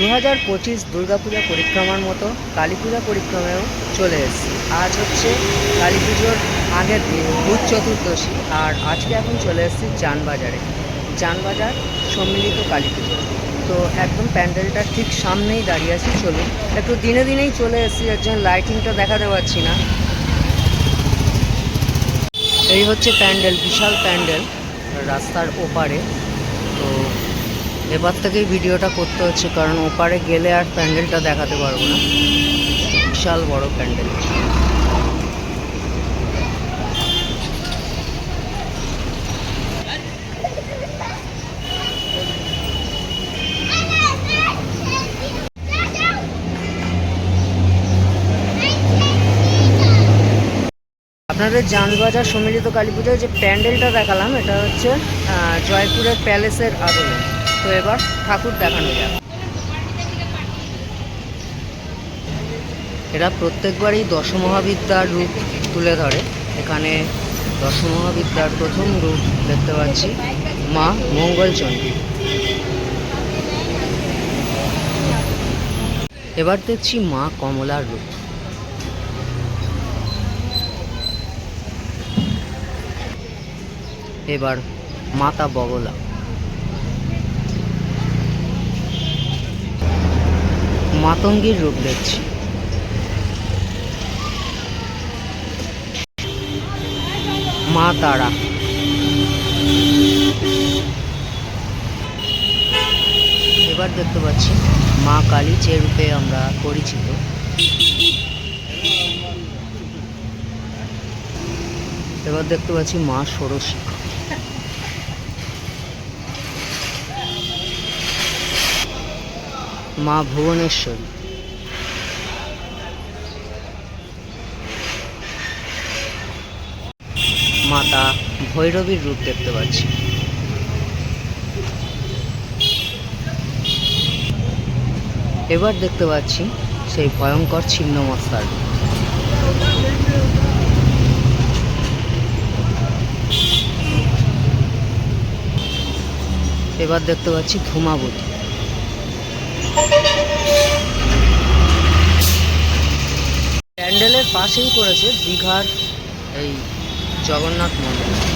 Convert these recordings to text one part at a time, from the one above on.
দু হাজার পঁচিশ দুর্গাপূজা পরিক্রমার মতো কালী পূজা পরিক্রমায়ও চলে এসেছি। আজ হচ্ছে কালী পুজোর আগের দিন, বুধ চতুর্দশী, আর আজকে এখন চলে এসেছি চানবাজারে চানবাজার সম্মিলিত কালী পুজো তো একদম প্যান্ডেলটার ঠিক সামনেই দাঁড়িয়ে আছি, চলুন। একটু দিনে দিনেই চলে এসেছি, এর জন্য লাইটিংটা দেখাতে পারছি না। এই হচ্ছে প্যান্ডেল, বিশাল প্যান্ডেল, রাস্তার ওপারে। তো এবার থেকেই ভিডিওটা করতে হচ্ছে, কারণ ওপারে গেলে আর প্যান্ডেলটা দেখাতে পারব না। বিশাল বড় প্যান্ডেল। আপনাদের জানবাজার সম্মিলিত কালী পুজোয় যে প্যান্ডেলটা দেখালাম, এটা হচ্ছে জয়পুরের প্যালেসের আদলে। তো এবার ঠাকুর দেখানো যাক। এরা প্রত্যেকবারই দশমহাবিদ্যার রূপ তুলে ধরে। এখানে দশমহাবিদ্যার প্রথম রূপ দেখতে পাচ্ছি মা মঙ্গলচণ্ডী এবার দেখছি মা কমলার রূপ। এবার মাতা বগলা। মাতঙ্গীর রূপ দেখছি। মা তারা। এবার দেখতে পাচ্ছি মা কালী, যে রূপে আমরা পরিচিত। এবার দেখতে পাচ্ছি মা ষোড়শী। মা ভুবনেশ্বরী। মাতা ভৈরবীর রূপ দেখতে পাচ্ছি। এবার দেখতে পাচ্ছি সেই ভয়ঙ্কর ছিন্নমস্তার রূপ। এবার দেখতে পাচ্ছি ধূমাবতী। পাশেই পড়েছে দীঘার এই জগন্নাথ মন্দির।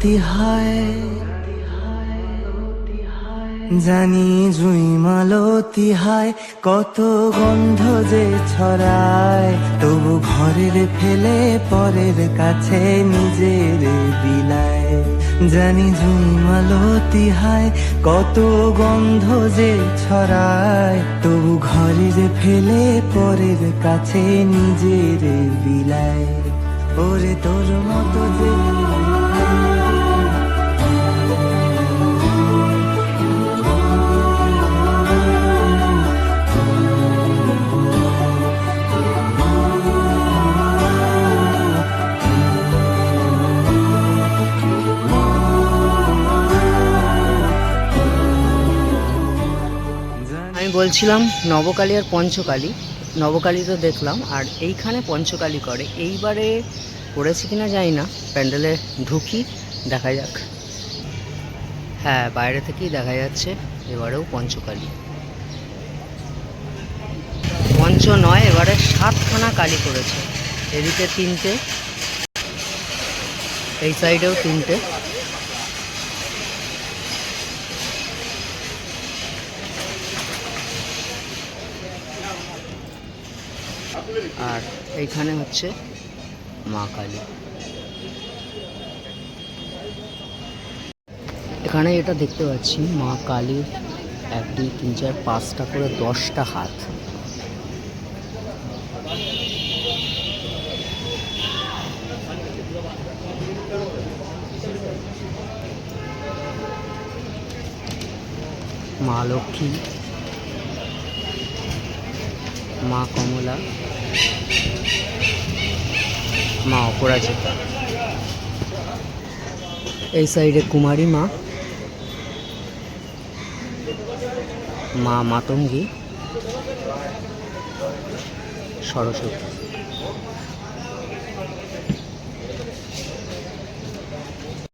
মালতি হায়। জানি জুই মালতি হায়, কত গন্ধ যে ছড়ায়। তবু ঘরের ফেলে পরের কাছে নিজের বিলায় জানি জুই মালতি হায়, কত গন্ধ যে ছড়ায়। তবু ঘরের ফেলে পরের কাছে নিজের বিলায় ওরে তোর মতো যে বলছিলাম নবকালী আর পঞ্চকালী। নবকালী তো দেখলাম, আর এইখানে পঞ্চকালী করে। এইবারে করেছে কিনা জানি না, প্যান্ডেলে ঢুকি, দেখা যাক। হ্যাঁ বাইরে থেকেই দেখা যাচ্ছে, এবারেও পঞ্চকালী। পঞ্চ নয়, এবারে সাতখানা কালি করেছে। এদিকে তিনটে, এই সাইডেও তিনটে। আর এইখানে হচ্ছে মা কালী। এখানে এটা দেখতে পাচ্ছি, মা কালীর এক দুই তিন চার পাঁচটা করে দশটা হাত। মা লক্ষ্মী, মা কমলা মা অপরাজিতা এই সাইডে কুমারী মা। মা মাতঙ্গী। সরস্বতী।